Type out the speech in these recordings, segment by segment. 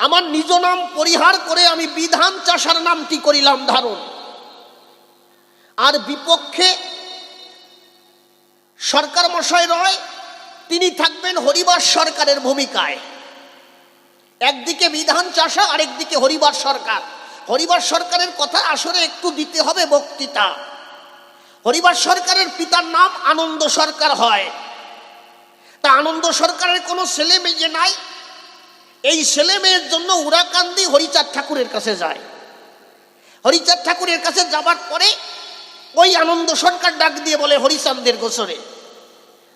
আমার নিজ নাম পরিহার করে আমি বিধান চাষার নামটি করিলাম ধারণ। আর বিপক্ষে সরকার মশাই রয়, তিনি থাকবেন হরিবার সরকারের ভূমিকায়। একদিকে বিধান চাষা, আরেকদিকে হরিবার সরকার। হরিবার সরকারের কথা আসলে একটু দিতে হবে বক্তৃতা। হরিবার সরকারের পিতার নাম আনন্দ সরকার হয়। তা আনন্দ সরকারের কোনো ছেলে মেয়ে নাই এই ছেলে মেয়ের জন্য উড়াকান্দি হরিচাঁদ ঠাকুরের কাছে যায়। হরিচাঁদ ঠাকুরের কাছে যাবার পরে ওই আনন্দ সরকার ডাক দিয়ে বলে, হরিচাঁদের গোসরে।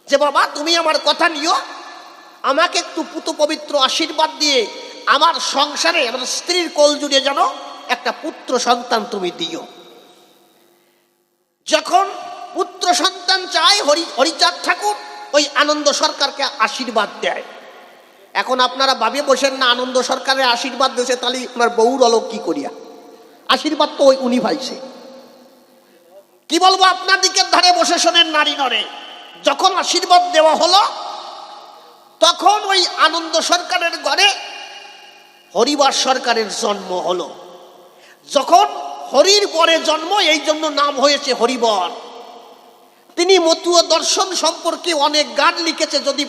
যে বাবা, তুমি আমার কথা নিও। আমাকে একটু পুত পবিত্র আশীর্বাদ দিয়ে আমার সংসারে, আমার স্ত্রীর কোল জুড়ে যেন একটা পুত্র সন্তান তুমি দিও। যখন পুত্র সন্তান চায় হরি হরিচাঁদ ঠাকুর, ওই আনন্দ সরকারকে আশীর্বাদ দেয়। এখন আপনারা ভাবে বসেন না, আনন্দ সরকারের আশীর্বাদ দিয়েছে, তাহলে আপনার বউর অলক কি করিয়া? আশীর্বাদ তো ওই উনি ভাইছে কি বলব, আপনার দিকের ধারে বসে শোনেন নারী নরে। যখন আশীর্বাদ দেওয়া হলো, তখন ওই আনন্দ সরকারের ঘরে হরিবার সরকারের জন্ম হলো। যখন হরির পরে জন্ম, এই জন্য নাম হয়েছে হরিবর। তিনি মতুয় দর্শন সম্পর্কে অনেক গান লিখেছে, যদি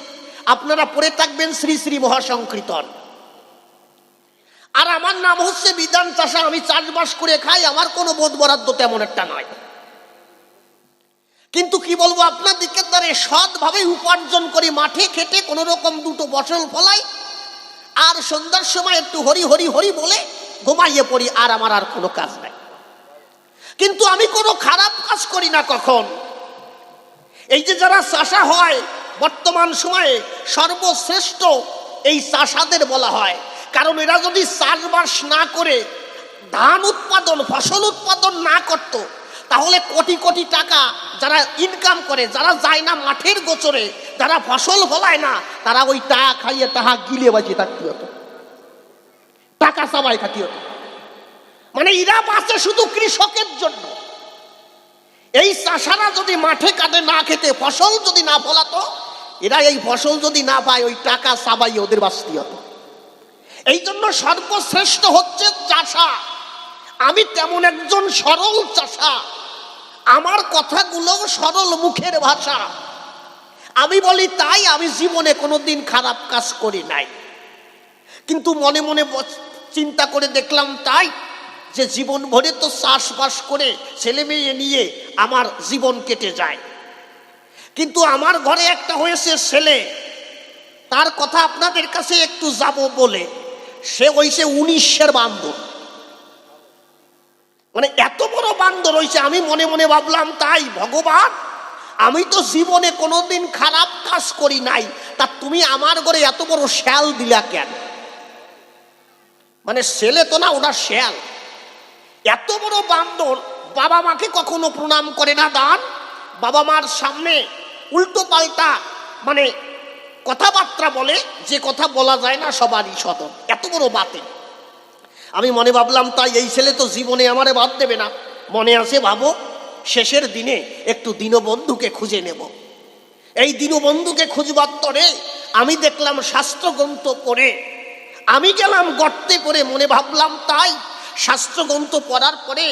আপনারা পড়ে থাকবেন শ্রী শ্রী মহাসংকীর্তন। আর আমার নাম হচ্ছে বিধান চাষা, আমি চাষবাস করে খাই, আমার কোনো বোধ বরাদ্দ তেমন একটা নয়। কিন্তু কি বলব, আপনার দিকের দ্বারে সৎভাবে উপার্জন করি মাঠে খেটে কোনো রকম দুটো ফসল ফলাই, আর সন্ধ্যার সময় একটু হরি হরি হরি বলে ঘুমাইয়ে পড়ি, আর আমার আর কোনো কাজ নাই। কিন্তু আমি কোনো খারাপ কাজ করি না কখন। এই যে যারা চাষা হয় বর্তমান সময়ে সর্বশ্রেষ্ঠ এই চাষাদের বলা হয়। কারণ এরা যদি চাষবাস না করে, ধান উৎপাদন, ফসল উৎপাদন না করত, তাহলে কোটি কোটি টাকা যারা ইনকাম করে, যারা যায় না মাঠের গোচরে, যারা ফসল ফলায় না, তারা ওই টাকা খাইয়ে তাহা গিলে বাঁচিয়ে থাকতে হতো। টাকা সবাই খাতি হতো। মানে এরা বাঁচে শুধু কৃষকের জন্য। এই চাষারা যদি মাঠে কাটে না খেতে, ফসল যদি না ফলাতো এরা এই ফসল যদি না পায়, ওই টাকা সাবাই ওদের বাঁচতে হতো। এই জন্য সর্বশ্রেষ্ঠ হচ্ছে চাষা। আমি তেমন একজন সরল চাষা। আমার কথাগুলো সরল মুখের ভাষা। আমি বলি, তাই আমি জীবনে কোনোদিন খারাপ কাজ করি নাই। কিন্তু মনে মনে চিন্তা করে দেখলাম তাই যে জীবন ভরে তো চাষবাস করে ছেলে মেয়ে নিয়ে আমার জীবন কেটে যায়। কিন্তু আমার ঘরে একটা হয়েছে ছেলে। তার কথা আপনাদের কাছে একটু যাব বলে। সে হয়েছে উনিশের বান্দর। মানে এত বড় বান্দর হয়েছে আমি মনে মনে ভাবলাম, তাই ভগবান, আমি তো জীবনে কোনোদিন খারাপ কাজ করি নাই। তা তুমি আমার ঘরে এত বড় শ্যাল দিলা কেন? মানে ছেলে তো না, ওটা শ্যাল। এত বড় বান্দর, বাবা মাকে কখনো প্রণাম করে না দান। বাবা মার সামনে উল্টো পাল্টা মানে কথাবার্তা বলে, যে কথা বলা যায় না সবারই সদন এত বড় বাতে আমি মনে ভাবলাম, তাই এই ছেলে তো জীবনে আমারে বাদ দেবে না। মনে আছে, ভাবো, শেষের দিনে একটু দীনবন্ধুকে খুঁজে নেব। এই দীনবন্ধুকে খুঁজবার তরে আমি দেখলাম শাস্ত্রগ্রন্থ পড়ে। আমি গেলাম গর্তে করে মনে ভাবলাম, তাই শাস্ত্রগ্রন্থ পড়ার পরে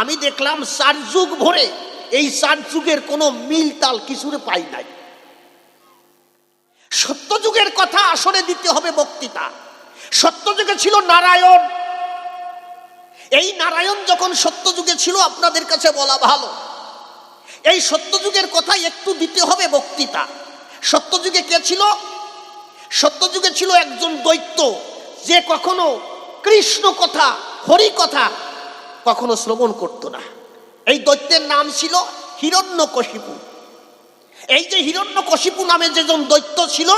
আমি দেখলাম চার যুগ ভরে এই চার যুগের কোনো মিল তাল কিছুরে পাই নাই। সত্যযুগের কথা আসলে দিতে হবে বক্তৃতা। সত্যযুগে ছিল নারায়ণ। এই নারায়ণ যখন সত্যযুগে ছিল, আপনাদের কাছে বলা ভালো। এই সত্যযুগের কথা একটু দিতে হবে বক্তৃতা। সত্যযুগে কে ছিল? সত্যযুগে ছিল একজন দৈত্য, যে কখনো কৃষ্ণ কথা, হরি কথা কখনো শ্রবণ করত না। এই দৈত্যের নাম ছিল হিরণ্যকশিপু। এই যে হিরণ্যকশিপু নামে যেজন দৈত্য ছিল,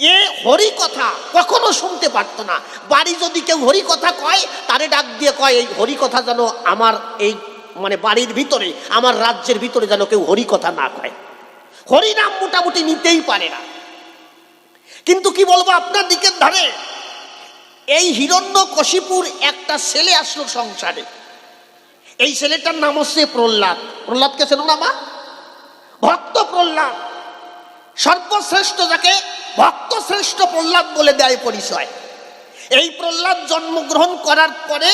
এ হরি কথা কখনো শুনতে পারত না। বাড়ি যদি কেউ হরি কথা কয়, তারে ডাক দিয়ে কয়, এই হরি কথা যেন আমার এই মানে বাড়ির ভিতরে, আমার রাজ্যের ভিতরে যেন কেউ হরি কথা না কয়। হরি নাম মোটামুটি নিতেই পারে না। কিন্তু কি বলব আপনার দিকের ধারে? এই হিরণ্য কশিপুর একটা ছেলে আসলো সংসারে। এই ছেলেটার নাম হচ্ছে প্রহ্লাদ। প্রহ্লাদকে ছিল না মা? ভক্ত প্রহ্লাদ। সর্বশ্রেষ্ঠ যাকে ভক্ত শ্রেষ্ঠ প্রহ্লাদ বলে দেয় পরিচয়। এই প্রহ্লাদ জন্মগ্রহণ করার পরে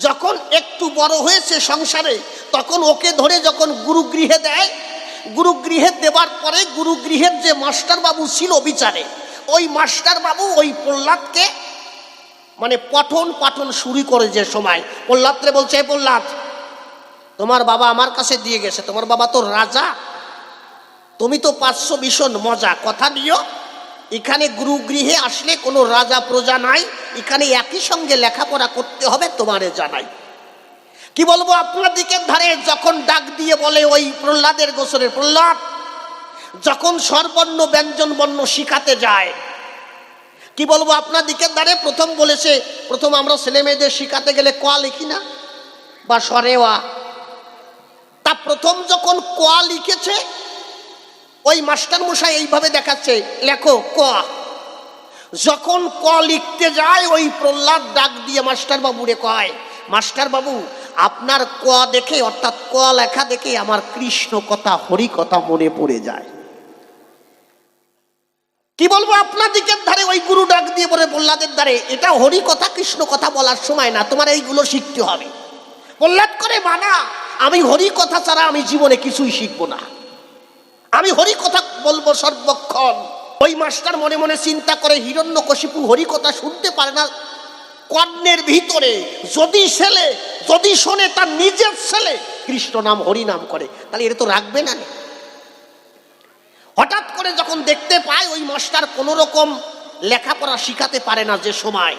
যখন একটু বড় হয়েছে সংসারে, তখন ওকে ধরে যখন গুরুগৃহে দেয়, গুরুগৃহে দেবার পরে গুরুগৃহের যে মাস্টার বাবু ছিল বিচারে, ওই মাস্টার বাবু ওই প্রহ্লাদকে মানে পঠন পাঠন শুরু করে যে সময়। প্রহ্লাদরে বলছে প্রহ্লাদ তোমার বাবা আমার কাছে দিয়ে গেছে, তোমার বাবা তো রাজা। তুমি তো পাঁচশো ভীষণ মজা। কথা দিও, এখানে গুরুগৃহে আসলে কোনো রাজা প্রজা নাই, এখানে একই সঙ্গে লেখাপড়া করতে হবে তোমারে জানাই। কি বলব আপনার দিকের ধারে, যখন ডাক দিয়ে বলে ওই প্রহ্লাদের গোসরের প্রহ্লাদ, যখন সর্বর্ণ ব্যঞ্জন বর্ণ শিখাতে যায়, কি বলব আপনার দিকের ধারে, প্রথম বলেছে, প্রথম আমরা ছেলে মেয়েদের শিখাতে গেলে ক লিখি না? বা সরেওয়া তা প্রথম যখন ক লিখেছে, ওই মাস্টার মশাই এইভাবে দেখাচ্ছে, লেখো ক। যখন ক লিখতে যায়, ওই প্রহ্লাদ ডাক দিয়ে মাস্টার বাবুরে কয়, মাস্টার বাবু, আপনার ক দেখে, অর্থাৎ ক লেখা দেখে আমার কৃষ্ণ কথা, হরি কথা মনে পড়ে যায়। কি বলব আপনার দিকের ধারে ওই গুরু ডাক দিয়ে বলে, প্রহ্লাদের ধারে, এটা হরি কথা, কৃষ্ণ কথা বলার সময় না, তোমার এইগুলো শিখতে হবে। প্রহ্লাদ করে মানা আমি হরি কথা ছাড়া আমি জীবনে কিছুই শিখব না। আমি হরি কথা বলব সর্বক্ষণ। ওই মাস্টার মনে মনে চিন্তা করে হিরণ্য কশিপু হরি কথা শুনতে পারে না। কর্ণের ভিতরে যদি ছেলে, যদি শোনে তার নিজের ছেলে, কৃষ্ণ নাম, হরি নাম করে। তাহলে এটা তো রাখবে না। হঠাৎ করে যখন দেখতে পায়, ওই মাস্টার কোনো রকম লেখাপড়া শিখাতে পারে না যে সময়।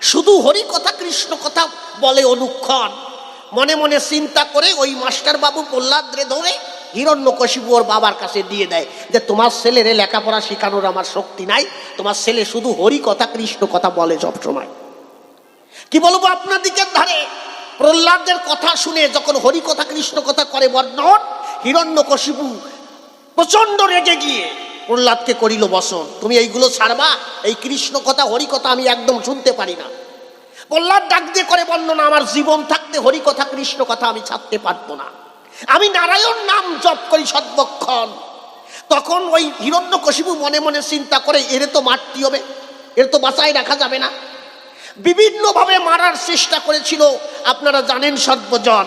শুধু হরি কথা, কৃষ্ণ কথা বলে অনুক্ষণ। মনে মনে চিন্তা করে ওই মাস্টার বাবু প্রহ্লাদরে ধরে হিরণ্য কশিপু ওর বাবার কাছে দিয়ে দেয় যে, তোমার ছেলেরে লেখাপড়া শেখানোর আমার শক্তি নাই। তোমার ছেলে শুধু হরি কথা, কৃষ্ণ কথা বলে সব সময় কি বলব আপনার দিকের ধারে? প্রহ্লাদের কথা শুনে যখন হরি কথা, কৃষ্ণ কথা করে বর্ণন হিরণ্য কশিপু প্রচণ্ড রেগে গিয়ে প্রহ্লাদকে করিল বসন, তুমি এইগুলো ছাড়বা? এই কৃষ্ণ কথা, হরি কথা আমি একদম শুনতে পারি না। প্রহ্লাদ ডাক দিয়ে করে বর্ণনা, আমার জীবন থাকতে হরি কথা, কৃষ্ণ কথা আমি ছাড়তে পারব না। আমি নারায়ণ নাম জপ করি সর্বক্ষণ তখন ওই হিরণ্য কশিপু মনে মনে চিন্তা করে, এর তো মারতে হবে, এর তো বাঁচায় রাখা যাবে না। বিভিন্নভাবে মারার চেষ্টা করেছিল, আপনারা জানেন সর্বজন।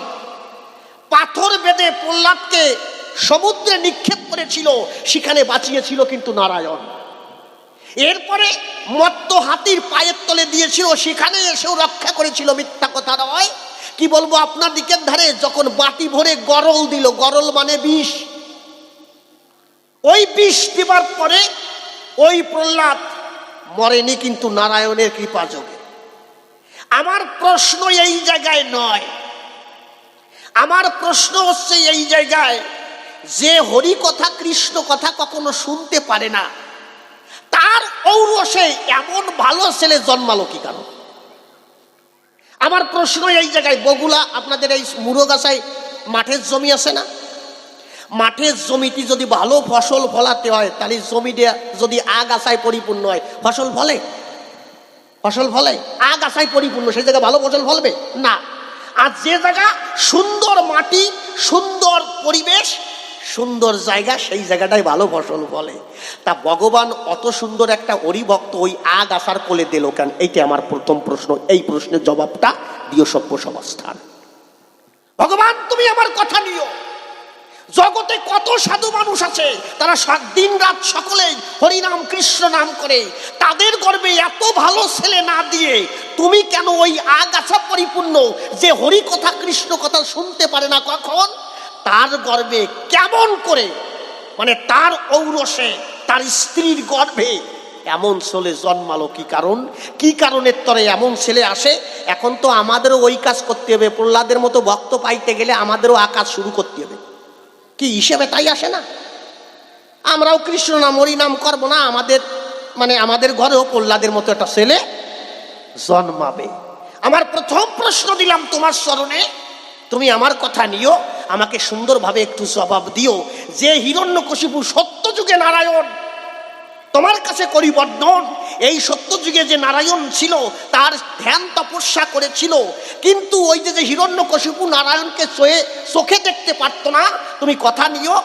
পাথর বেঁধে প্রহ্লাদকে সমুদ্রে নিক্ষেপ করেছিল, সেখানে বাঁচিয়েছিল কিন্তু নারায়ণ। এরপরে মত্ত হাতির পায়ের তলে দিয়েছিল, সেখানে এসেও রক্ষা করেছিল। মিথ্যা কথা নয়। কি বলব আপনার দিকের ধারে? যখন বাটি ভরে গরল দিল, গরল মানে বিষ। ওই বিষ দিবার পরে ওই প্রহ্লাদ মরেনি কিন্তু নারায়ণের কৃপা যোগে। আমার প্রশ্ন এই জায়গায় নয়। আমার প্রশ্ন হচ্ছে এই জায়গায় যে হরি কথা, কৃষ্ণ কথা কখনো শুনতে পারে না। ঔরসে এমন ভালো ছেলে জন্মালো কি কারণ? আমার প্রশ্ন এই জায়গায়, বগুলা, আপনাদের এই মুরগাছায় মাঠের জমি আছে না? মাঠের জমিটি যদি ভালো ফসল ফলাতে হয়, তাহলে জমিটা যদি আগাছায় পরিপূর্ণ হয়, ফসল ফলে? ফসল ফলে? আগাছায় পরিপূর্ণ, সেই জায়গায় ভালো ফসল ফলবে? না। আর যে জায়গা সুন্দর মাটি, সুন্দর পরিবেশ সুন্দর জায়গা, সেই জায়গাটাই ভালো ফসল ফলে তা ভগবান অত সুন্দর একটা অরিভক্ত ওই আগ আসার কোলে দিল কেন? এইটা আমার প্রথম প্রশ্ন। এই প্রশ্নের জবাবটা দিও সভ্য সমাস্থান ভগবান, তুমি আমার কথা নিও। জগতে কত সাধু মানুষ আছে, তারা দিন রাত সকলেই হরিনাম, কৃষ্ণ নাম করে। তাদের গর্বে এত ভালো ছেলে না দিয়ে তুমি কেন ওই আগাছা পরিপূর্ণ যে হরি কথা কৃষ্ণ কথা শুনতে পারে না কখন? তার গর্বে কেমন করে? মানে তার ঔরসে, তার স্ত্রীর গর্ভে এমন ছেলে জন্মালো কি কারণ? কি কারণের তরে এমন ছেলে আসে? এখন তো আমাদেরও ওই কাজ করতে হবে। প্রহ্লাদের মতো ভক্ত পাইতে গেলে আমাদেরও আকাশ শুরু করতে হবে। কি হিসেবে তাই আসে না? আমরাও কৃষ্ণ নাম, হরি নাম করব না? আমাদের মানে আমাদের ঘরেও প্রহ্লাদের মতো একটা ছেলে জন্মাবে। আমার প্রথম প্রশ্ন দিলাম তোমার স্মরণে। তুমি আমার কথা নিও। আমাকে সুন্দরভাবে একটু জবাব দিও। যে হিরণ্যকশিপু সত্য যুগে নারায়ণ, তোমার কাছে করি বর্ণন এই সত্য যুগে যে নারায়ণ ছিল, তার ধ্যান তপস্যা করেছিল। কিন্তু ওই যে হিরণ্যকশিপু নারায়ণকে চোয়ে চোখে দেখতে পারতো না, তুমি কথা নিও,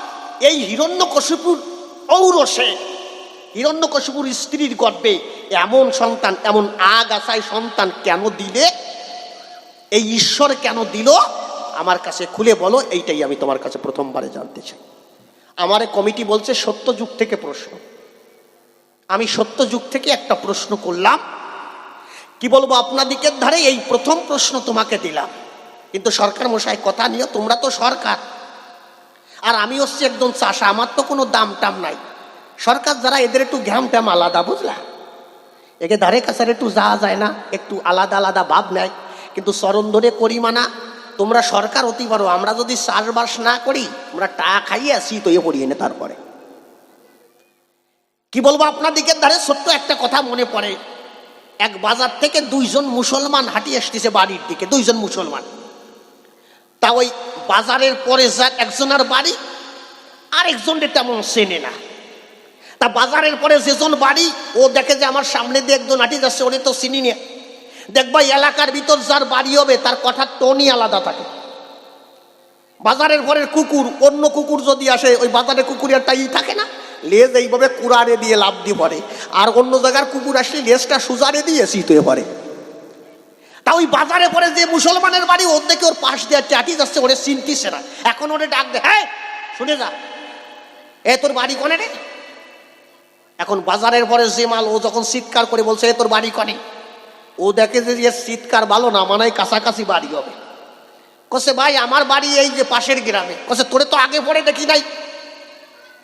এই হিরণ্যকশিপুর ঔরসে, হিরণ্যকশিপুর স্ত্রীর গর্বে এমন সন্তান, এমন আগ আগাছায় সন্তান কেন দিলে? এই ঈশ্বর কেন দিল? আমার কাছে খুলে বলো, এইটাই আমি তোমার কাছে প্রথমবারে জানতে চাই। আমার কমিটি বলছে সত্য যুগ থেকে প্রশ্ন। আমি সত্য যুগ থেকে একটা প্রশ্ন করলাম। কি বলব আপনাদিকের ধারে এই প্রথম প্রশ্ন তোমাকে দিলাম। কিন্তু সরকার মশাই, কথা নিয়ে তোমরা তো সরকার। আর আমি হচ্ছি একদম চাষা, আমার তো কোনো দাম টাম নাই। সরকার যারা এদের একটু ঘ্যাম ট্যাম আলাদা, বুঝলা? একে ধারে কাছারে একটু যাওয়া যায় না, একটু আলাদা আলাদা ভাব নেয়। কিন্তু চরণ ধরে করি মানা তোমরা সরকার হতে পারো আমরা যদি চাষবাস না করি আমরা টা খাইয়ে শীত হয়ে পড়িয়ে নে তারপরে। কি বলব আপনাদিকের ধারে? ছোট্ট একটা কথা মনে পড়ে। এক বাজার থেকে দুইজন মুসলমান হাঁটি আসতেছে বাড়ির দিকে, দুইজন মুসলমান। তা ওই বাজারের পরে যা একজনের বাড়ি আর একজনের তেমন চেনে না। তা বাজারের পরে যেজন বাড়ি, ও দেখে যে আমার সামনে দিয়ে একজন হাঁটি যাচ্ছে, ওরে তো চিনি না। দেখবা এলাকার ভিতর যার বাড়ি হবে, তার কথার টোনই আলাদা থাকে। বাজারের ঘরের কুকুর, অন্য কুকুর যদি আসে, ওই বাজারের কুকুরের টাই থাকে না? লেজ এইভাবে কুড়ারে দিয়ে লাভ দিয়ে পড়ে আর অন্য জায়গার কুকুর আসলে লেজটা সুজারে দিয়ে শীত হয়ে পড়ে তা ওই বাজারে পরে যে মুসলমানের বাড়ি, ওর দেখে ওর পাশ দিয়ে চাটি যাচ্ছে, ওরে চিনতিছে না এখন ওরে ডাক দে। হ্যাঁ শুনে যা। এ তোর বাড়ি কনে রে? এখন বাজারের পরে যে মাল, ও যখন চিৎকার করে বলছে, এ তোর বাড়ি কনে? ও দেখে যে চিৎকার ভালো না মানে কাছাকাছি বাড়ি হবে। কসে, ভাই, আমার বাড়ি এই যে পাশের গ্রামে। কসে, তোরে তো আগে পরে দেখি নাই।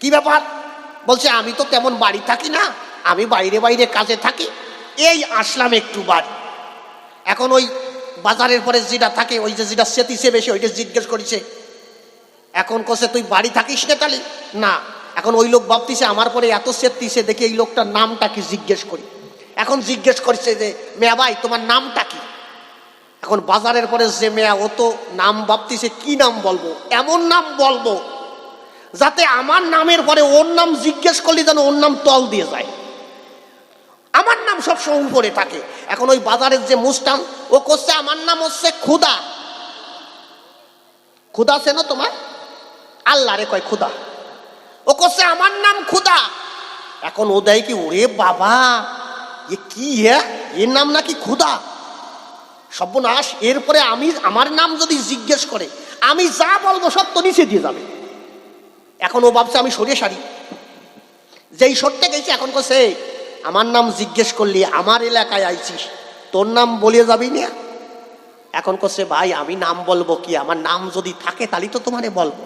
কি ব্যাপার? বলছে, আমি তো তেমন বাড়ি থাকি না, আমি বাইরে বাইরে কাজে থাকি, এই আসলাম একটু বাড়ি। এখন ওই বাজারের পরে যেটা থাকে, ওই যে যেটা সেতিছে বেশি, ওইটা জিজ্ঞেস করেছে, এখন কসে, তুই বাড়ি থাকিস না তাহলে? না। এখন ওই লোক ভাবতিছে, আমার পরে এত সেতিছে দেখি এই লোকটার নামটা কি জিজ্ঞেস করি। এখন জিজ্ঞেস করছে যে, মেয়া ভাই, তোমার নামটা কি? এখন বাজারের পরে যে, মেয়া, ও তো নাম ভাবতিছে, কি নাম বলব? এমন নাম বলব যাতে আমার নামের পরে ওর নাম জিজ্ঞেস করলে যেন ওর নাম তল দিয়ে যায়। আমার নাম সবসময় উপরে থাকে। এখন ওই বাজারের যে মুস্টান ও করছে, আমার নাম হচ্ছে ক্ষুদা ক্ষুদা খুদা চেনো তোমার? আল্লাহ রে কয় ক্ষুদা ও করছে, আমার নাম খুদা। এখন ও দেয় কি, ওরে বাবা এ কি হ্যাঁ এর নাম নাকি খুদা? সর্বনাশ, এরপরে আমি আমার নাম যদি জিজ্ঞেস করে, আমি যা বলব সব তো নিচে দিয়ে যাবে। এখন ও ভাবছে আমি সরিয়ে সারি। যেই সরতে গেছি, এখন কছে আমার নাম জিজ্ঞেস করলি, আমার এলাকায় আইছিস, তোর নাম বলে যাবি না? এখন কছে ভাই, আমি নাম বলব কি? আমার নাম যদি থাকে, তাহলে তো তোমারে বলব।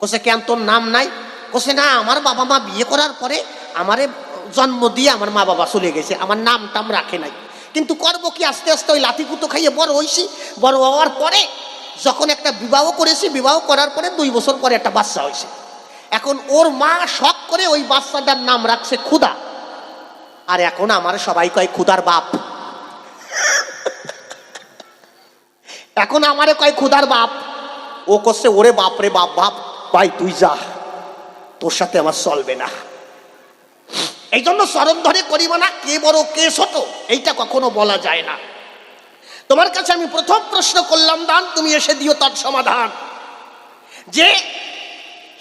কছে কেন তোর নাম নাই? কছে না, আমার বাবা মা বিয়ে করার পরে আমারে জন্ম দিয়ে আমার মা বাবা চলে গেছে, আমার নাম টাম রাখে নাই। কিন্তু করব কি? আস্তে আস্তে ওই লাঠি কুতো খাইয়ে বড় হয়েছি বড় হওয়ার পরে যখন একটা বিবাহ করেছি, বিবাহ করার পরে দুই বছর পরে একটা বাচ্চা হয়েছে এখন ওর মা শখ করে ওই বাচ্চাটার নাম রাখছে ক্ষুদা আর এখন আমার সবাই কয় ক্ষুদার বাপ। এখন আমারে কয় ক্ষুদার বাপ। ও করছে, ওরে বাপ রে বাপ বাপ, ভাই, তুই যা। তোর সাথে আমার চলবে না। এই জন্য চরণ ধরে করিব না, কে বড়, কে ছোট, এইটা কখনো বলা যায় না। তোমার কাছে আমি প্রথম প্রশ্ন করলাম, দান, তুমি এসে দিও তার সমাধান। যে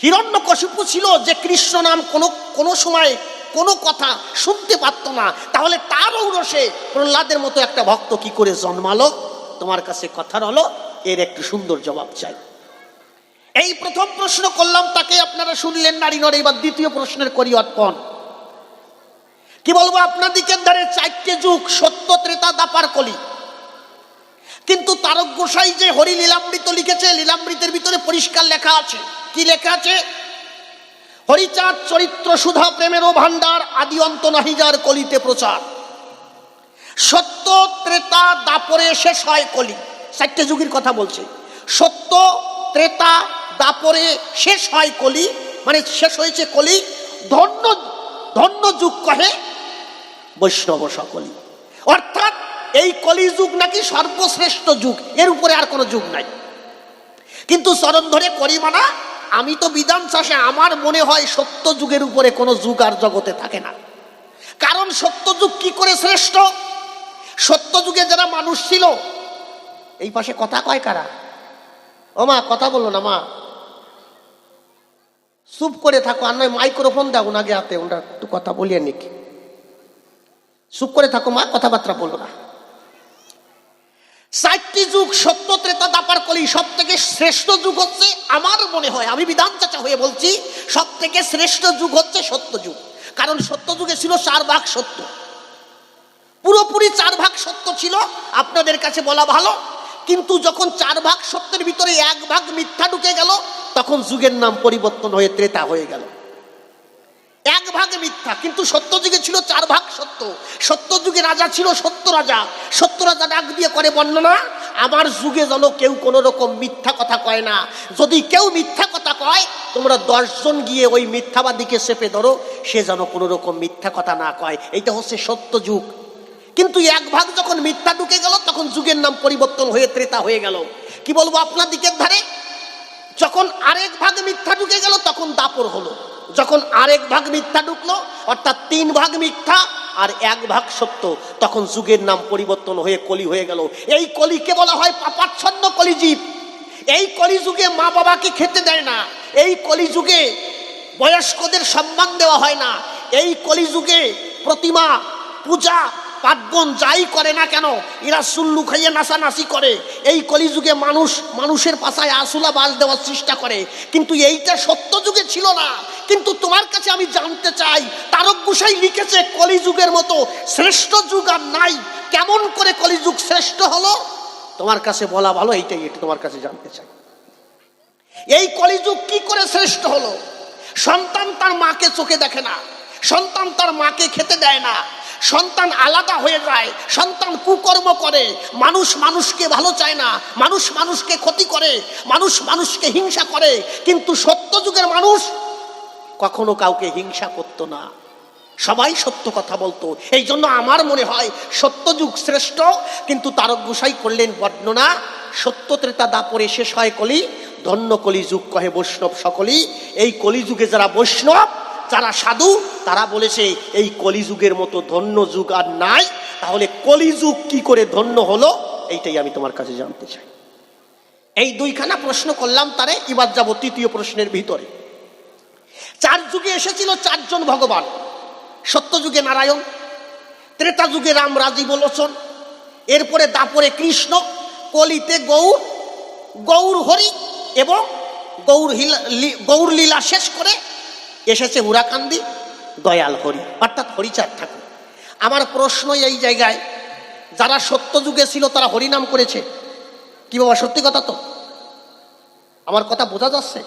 হিরণ্য হিরণ্যকশিপু ছিল, যে কৃষ্ণ নাম কোনো কোনো সময় কোনো কথা শুনতে পারত না, তাহলে তার ঔরসে প্রহ্লাদের মতো একটা ভক্ত কি করে জন্মালো? তোমার কাছে কথা হলো এর একটু সুন্দর জবাব চাই। এই প্রথম প্রশ্ন করলাম, তাকে আপনারা শুনলেন নারী নর, এবার দ্বিতীয় প্রশ্নের করি অর্পণ। কি বলব, আপনার দিকের ধারে চারটে যুগ সত্য ত্রেতা দাপার কলি। কিন্তু তারক গোসাই যে হরি লীলামৃত লিখেছে, লীলামৃতের ভিতরে পরিষ্কার লেখা আছে। কি লেখা আছে? হরিচাঁদ চরিত্র সুধা প্রেমেরও ভান্ডার আদি অন্ত নাহিজার কলিতে প্রচার। সত্য ত্রেতা দাপরে শেষ হয় কলি। চারটে যুগের কথা বলছে। সত্য ত্রেতা দাপরে শেষ হয় কলি মানে শেষ হয়েছে কলি। ধন্য ধন্য যুগ কহে বৈষ্ণব সকলি। অর্থাৎ এই কলি যুগ নাকি সর্বশ্রেষ্ঠ যুগ, এর উপরে আর কোনো যুগ নাই। কিন্তু চরণ ধরে করি মানা, আমি তো বিধান চাষে, আমার মনে হয় সত্য যুগের উপরে কোনো যুগ আর জগতে থাকে না। কারণ সত্য যুগ কি করে শ্রেষ্ঠ? সত্য যুগে যারা মানুষ ছিল, এই পাশে কথা কয় কারা? ও মা, কথা বলল না মা। চুপ করে থাকো, আর নয়, মাইক্রোফোন দাও ওনাকে হাতে, ওনারা একটু কথা বলিয়ে নিক। চুপ করে থাকো, মা, কথাবার্তা বলব না। চারটি যুগ সত্য ত্রেতা দাপার কলি সব থেকে শ্রেষ্ঠ যুগ হচ্ছে আমার মনে হয়, আমি বিধান চাচা হয়ে বলছি সব থেকে শ্রেষ্ঠ যুগ হচ্ছে সত্য যুগ। কারণ সত্য যুগে ছিল চার ভাগ সত্য। পুরোপুরি চার ভাগ সত্য ছিল, আপনাদের কাছে বলা ভালো, কিন্তু যখন চার ভাগ সত্যের ভিতরে এক ভাগ মিথ্যা ঢুকে গেল, তখন যুগের নাম পরিবর্তন হয়ে ত্রেতা হয়ে গেল। এক ভাগ মিথ্যা, কিন্তু সত্য যুগে ছিল চার ভাগ সত্য। সত্য যুগে রাজা ছিল সত্য রাজা। সত্য রাজা ডাক দিয়ে করে, বর্ণনা, আমার যুগে যেন কেউ কোনো রকম মিথ্যা কথা কয় না। যদি কেউ মিথ্যা কথা কয়, তোমরা দশজন গিয়ে ওই মিথ্যাবাদীকে চেপে ধরো, সে যেন কোনো রকম মিথ্যা কথা না কয়। এইটা হচ্ছে সত্য যুগ কিন্তু এক ভাগ যখন মিথ্যা ঢুকে গেল, তখন যুগের নাম পরিবর্তন হয়ে ত্রেতা হয়ে গেল। কি বলব আপনার দিকের ধারে? যখন আরেক ভাগ মিথ্যা ঢুকে গেল, তখন দাপর হলো। যখন আরেক ভাগ মিথ্যা ঢুকলো, অর্থাৎ তিন ভাগ মিথ্যা আর এক ভাগ সত্য, তখন যুগের নাম পরিবর্তন হয়ে কলি হয়ে গেল। এই কলিকে বলা হয় পাপাচ্ছন্ন কলিজীব। এই কলিযুগে মা বাবাকে খেতে দেয় না। এই কলিযুগে বয়স্কদের সম্মান দেওয়া হয় না। এই কলিযুগে প্রতিমা, পূজা পার্বণ যাই করে না কেন, এরা সুল্লু খাইয়ে নাচানাচি করে। এই কলিযুগে মানুষ মানুষের পাশায় আসুলা বাস দেওয়ার চেষ্টা করে। কিন্তু এইটা সত্য যুগে ছিল না। কিন্তু তোমার কাছে আমি জানতে চাই, তারক গোসাই লিখেছে কলিযুগের মতো শ্রেষ্ঠ যুগ আর নাই। কেমন করে কলিযুগ শ্রেষ্ঠ হলো? তোমার কাছে বলা ভালো, এইটাই, এটা তোমার কাছে জানতে চাই। এই কলিযুগ কি করে শ্রেষ্ঠ হলো? সন্তান তার মাকে চোখে দেখে না। সন্তান তার মাকে খেতে দেয় না। সন্তান আলাদা হয়ে যায়, সন্তান কুকর্ম করে, মানুষ মানুষকে ভালো চায় না, মানুষ মানুষকে ক্ষতি করে, মানুষ মানুষকে হিংসা করে, কিন্তু সত্য যুগের মানুষ কখনো কাউকে হিংসা করতো না। সবাই সত্য কথা বলতো। এই জন্য আমার মনে হয় সত্য যুগ শ্রেষ্ঠ, কিন্তু তারক গোসাই করলেন বর্ণনা, সত্য ত্রেতা দাপরে শেষ হয় কলি, ধন্য কলি যুগ কহে বৈষ্ণব সকলই এই কলিযুগে যারা বৈষ্ণব যারা সাধু, তারা বলেছে, এই কলিযুগের মতো ধন্য যুগ আর নাই। তাহলে কলিযুগ কি করে ধন্য হলো? এইটাই আমি তোমার কাছে জানতে চাই। এই দুইখানা প্রশ্ন করলাম তারে, এবার যাব তৃতীয় প্রশ্নের ভিতরে। চার যুগে এসেছিল চারজন ভগবান। সত্য যুগে নারায়ণ, ত্রেতা যুগে রাম রাজীব লোচন এরপরে দাপরে কৃষ্ণ, কলিতে গৌর গৌর হরি এবং গৌর হিলা- লি- গৌর লীলা শেষ করে এসেছে হুরাকান্দি দয়াল হরি, অর্থাৎ হরিচাঁদ ঠাকুর। আমার প্রশ্ন এই জায়গায়, যারা সত্য যুগে ছিল তারা হরিনাম করেছে। কি বাবা, সত্যি কথা তো? আমার কথা বোঝা যাচ্ছে?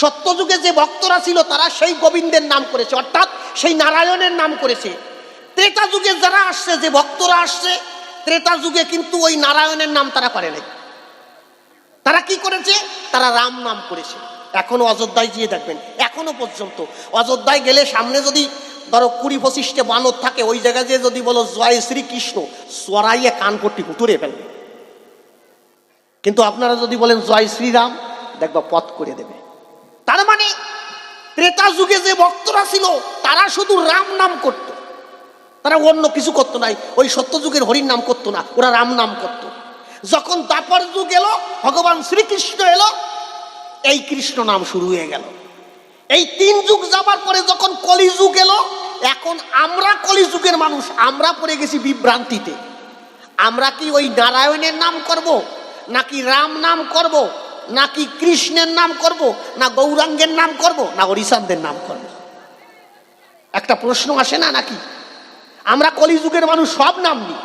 সত্য যুগে যে ভক্তরা ছিল তারা সেই গোবিন্দের নাম করেছে, অর্থাৎ সেই নারায়ণের নাম করেছে। ত্রেতা যুগে যারা আসছে, যে ভক্তরা আসছে ত্রেতা যুগে কিন্তু ওই নারায়ণের নাম তারা করে নাই। তারা কি করেছে? তারা রাম নাম করেছে। এখনও অযোধ্যায় গিয়ে দেখবেন, এখনও পর্যন্ত। অযোধ্যায় গেলে সামনে যদি ধরো কুড়ি পঁচিশটে বানর থাকে, ওই জায়গায় যে যদি বলো, জয় শ্রীকৃষ্ণ সরাইয়ে কানপট্টি হুতুরে ফেলবে। কিন্তু আপনারা যদি বলেন, জয় শ্রীরাম দেখবা পথ করে দেবে। তার মানে ত্রেতা যুগে যে ভক্তরা ছিল, তারা শুধু রাম নাম করত। তারা অন্য কিছু করতো নাই ওই সত্য যুগের হরির নাম করতো না, ওরা রাম নাম করত। যখন দাপর যুগ এলো, ভগবান শ্রীকৃষ্ণ এলো এই কৃষ্ণ নাম শুরু হয়ে গেল। এই তিন যুগ যাবার পরে যখন কলি যুগ এলো, এখন আমরা কলি যুগের মানুষ, আমরা পড়ে গেছি বিভ্রান্তিতে। আমরা কি ওই নারায়ণের নাম করব, নাকি রাম নাম করব, নাকি কৃষ্ণের নাম করব, না গৌরাঙ্গের নাম করব, না হরিচাঁদের নাম করব? একটা প্রশ্ন আসে না নাকি? আমরা কলিযুগের মানুষ সব নাম নিই।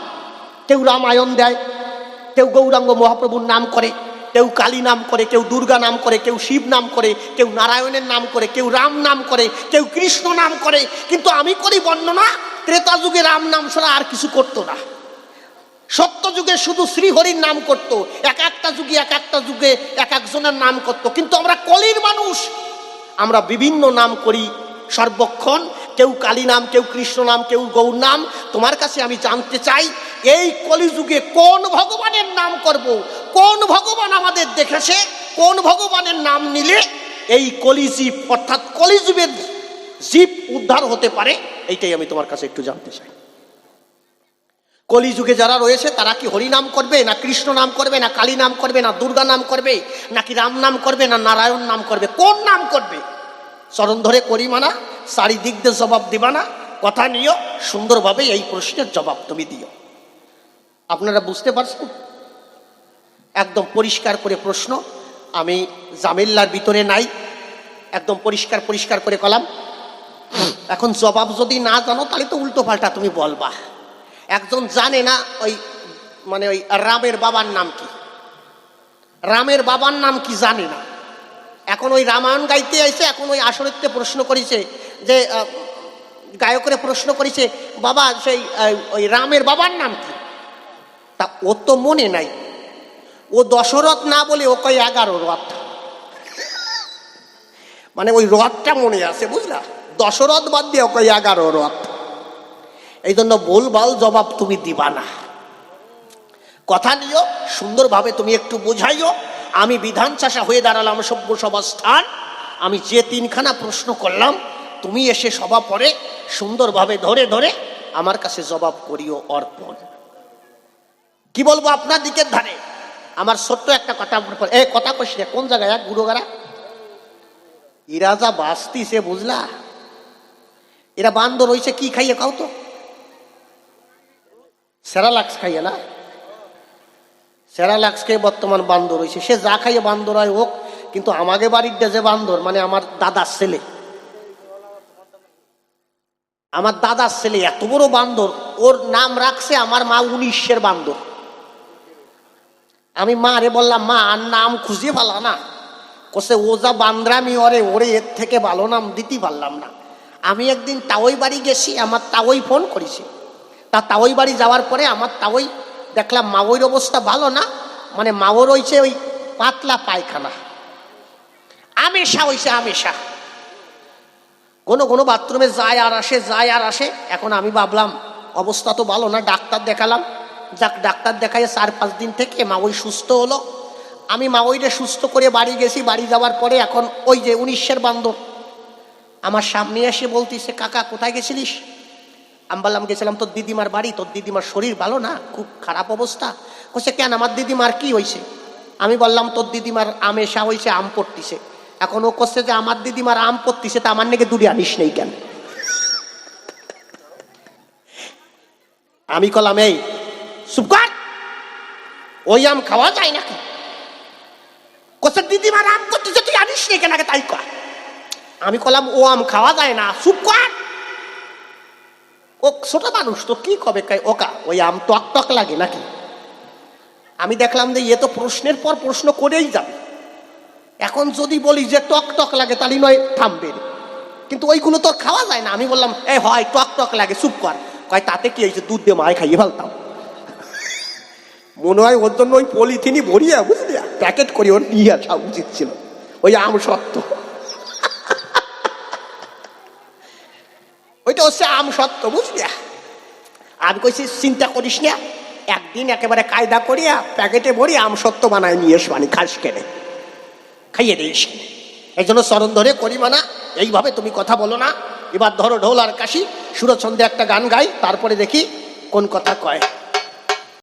কেউ রামায়ণ দেয়, কেউ গৌরাঙ্গ মহাপ্রভুর নাম করে। কেউ কালী নাম করে, কেউ দুর্গা নাম করে, কেউ শিব নাম করে, কেউ নারায়ণের নাম করে, কেউ রাম নাম করে, কেউ কৃষ্ণ নাম করে। কিন্তু আমি করি বর্ণনা, ত্রেতা যুগে রাম নাম ছাড়া আর কিছু করতো না। সত্য যুগে শুধু শ্রীহরির নাম করত, এক একটা যুগে, এক একটা যুগে এক একজনের নাম করত। কিন্তু আমরা কলির মানুষ, আমরা বিভিন্ন নাম করি, সর্বক্ষণ কেউ কালী নাম, কেউ কৃষ্ণ নাম, কেউ গৌর নাম, তোমার কাছে আমি জানতে চাই, এই কলিযুগে কোন ভগবানের নাম করব? কোন ভগবান আমাদের দেখেছে? কোন ভগবানের নাম নিলে এই কলিজীব অর্থাৎ কলিযুগের জীব উদ্ধার হতে পারে? এইটাই আমি তোমার কাছে একটু জানতে চাই। কলিযুগে যারা রয়েছে, তারা কি হরি নাম করবে, না কৃষ্ণ নাম করবে, না কালী নাম করবে, না দুর্গা নাম করবে, নাকি রাম নাম করবে, না নারায়ণ নাম করবে? কোন নাম করবে? চরণ ধরে করি মানা চারিদিক দিয়ে জবাব দিবা না। কথা নিও, সুন্দরভাবে এই প্রশ্নের জবাব তুমি দিও। আপনারা বুঝতে পারছেন? একদম পরিষ্কার করে প্রশ্ন। আমি জামিল্লার ভিতরে নাই। একদম পরিষ্কার পরিষ্কার করে কলাম। এখন জবাব যদি না জানো, তাহলে তো উল্টো পাল্টা তুমি বলবা। একজন জানে না ওই মানে ওই রামের বাবার নাম কি। রামের বাবার নাম কি জানে না। এখন ওই রামায়ণ গাইতে আইছে, এখন ওই আসরেতে প্রশ্ন করেছে যে গায়করে প্রশ্ন করেছে, বাবা, সেই ওই রামের বাবার নাম কি? তা ও তো মনে নাই। ও দশরথ না বলে ও কয় এগারো রথ। মানে ওই রথটা মনে আছে, বুঝলা? দশরথ বাদ দিয়ে ও কয় এগারো রথ। এই জন্য বলবাল জবাব তুমি দিবা না। কথা নিও, সুন্দরভাবে তুমি একটু বোঝাইও আমি বিধান চাষা হয়ে দাঁড়ালাম সভ্য সভা স্থান আমি যে তিনখানা প্রশ্ন করলাম, তুমি এসে সভা পরে সুন্দরভাবে ধরে ধরে আমার কাছে জবাব করিও অর্পণ। কি বলব আপনার দিকের ধারে? আমার ছোট্ট একটা কথা এ, কথা কইস কোন জায়গায়? এক গুরুগারা। এরা যা বাঁচতিছে বুঝলা? এরা বান্দর হইছে, কি খাইয়ে খাও তো? সেরালাক্স খাইয়ে না? সেরালাক্স খেয়ে বর্তমান বান্দর হয়েছে সে যা খাইয়ে বান্দর হয় হোক, কিন্তু আমাকে বাড়ির যে বান্দর মানে আমার দাদার ছেলে। আমার দাদার ছেলে এত বড় বান্দর, ওর নাম রাখছে আমার মা উনিশের বান্দর। আমি মা রে বললাম, মা, আর নাম খুঁজে পালা না। কোসে, ও যা বান্দরামি ওরে ওরে এর থেকে ভালো নাম দিতে পারলাম না। আমি একদিন তাওই বাড়ি গেছি, আমার তাওই ফোন করেছি। তা তাওই বাড়ি যাওয়ার পরে আমার তাওই দেখলাম মাওয়ের অবস্থা ভালো না মানে মাওর হইছে ওই পাতলা পায়খানা। আমেশা হয়েছে আমেশা কোনো কোনো বাথরুমে যায় আর আসে, যায় আর আসে। এখন আমি ভাবলাম, অবস্থা তো ভালো না, ডাক্তার দেখালাম। যাক, ডাক্তার দেখাই চার পাঁচ দিন থেকে মা ওই সুস্থ হলো। আমি মা ওইটা সুস্থ করে বাড়ি গেছি, বাড়ি যাওয়ার পরে এখন ওই যে উনিশের বান্ধব। আমার সামনে এসে বলতিছে, কাকা, কোথায় গেছিলিস? আমি বললাম গেছিলাম, তোর দিদিমার বাড়ি, তোর দিদিমার শরীর ভালো না? খুব খারাপ অবস্থা। বলছে কেন? আমার দিদিমার কি হয়েছে আমি বললাম, তোর দিদিমার আমেশা হয়েছে আম পড়তিছে। এখন ও করছে যে, আমার দিদিমার আম পড়তিছে, তা আমার নাকি দুটি আনিস নেই কেন? আমি কলাম এই সুপকার ওই আম খাওয়া যায় নাকি? কোসে দিদিমার আম পড়তিছে, তুই আনিস নেই কেন তাই কর। আমি কলাম ও আম খাওয়া যায় না সুপ কর। ও ছোট মানুষ তো কি কবে কাই? ওকা, ওই আম টক টক লাগে নাকি? আমি দেখলাম যে ইয়ে তো প্রশ্নের পর প্রশ্ন করেই যাবে। এখন যদি বলি যে টক টক লাগে, তাহলে নয়, থামবে কিন্তু ওইগুলো তো খাওয়া যায় না। আমি বললাম, এ, হয়, টক টক লাগে, চুপ কর। কয়, তাতে কি হয়েছে? দুধ দিয়ে মায় খাইয়ে ফেলতাম। মনে হয় ওর জন্য ওই পলিথিনই ভরিয়া, বুঝলি? প্যাকেট করে ওর নিয়ে আসা উচিত ছিল। ওই আম সত্য ওইটা হচ্ছে আম সত্য, বুঝলি? আমি কইছি, চিন্তা করিস না, একদিন একেবারে কায়দা করিয়া প্যাকেটে ভরি আম সত্য বানায় নিয়ে এস মানে খাস কেনে। খাইয়ে দিস এই জন্য স্মরণ ধরে করি মানা এইভাবে তুমি কথা বলো না। এবার ধরো ঢোল আর কাশি সুরচন্দ্রে একটা গান গাই, তারপরে দেখি কোন কথা কয়।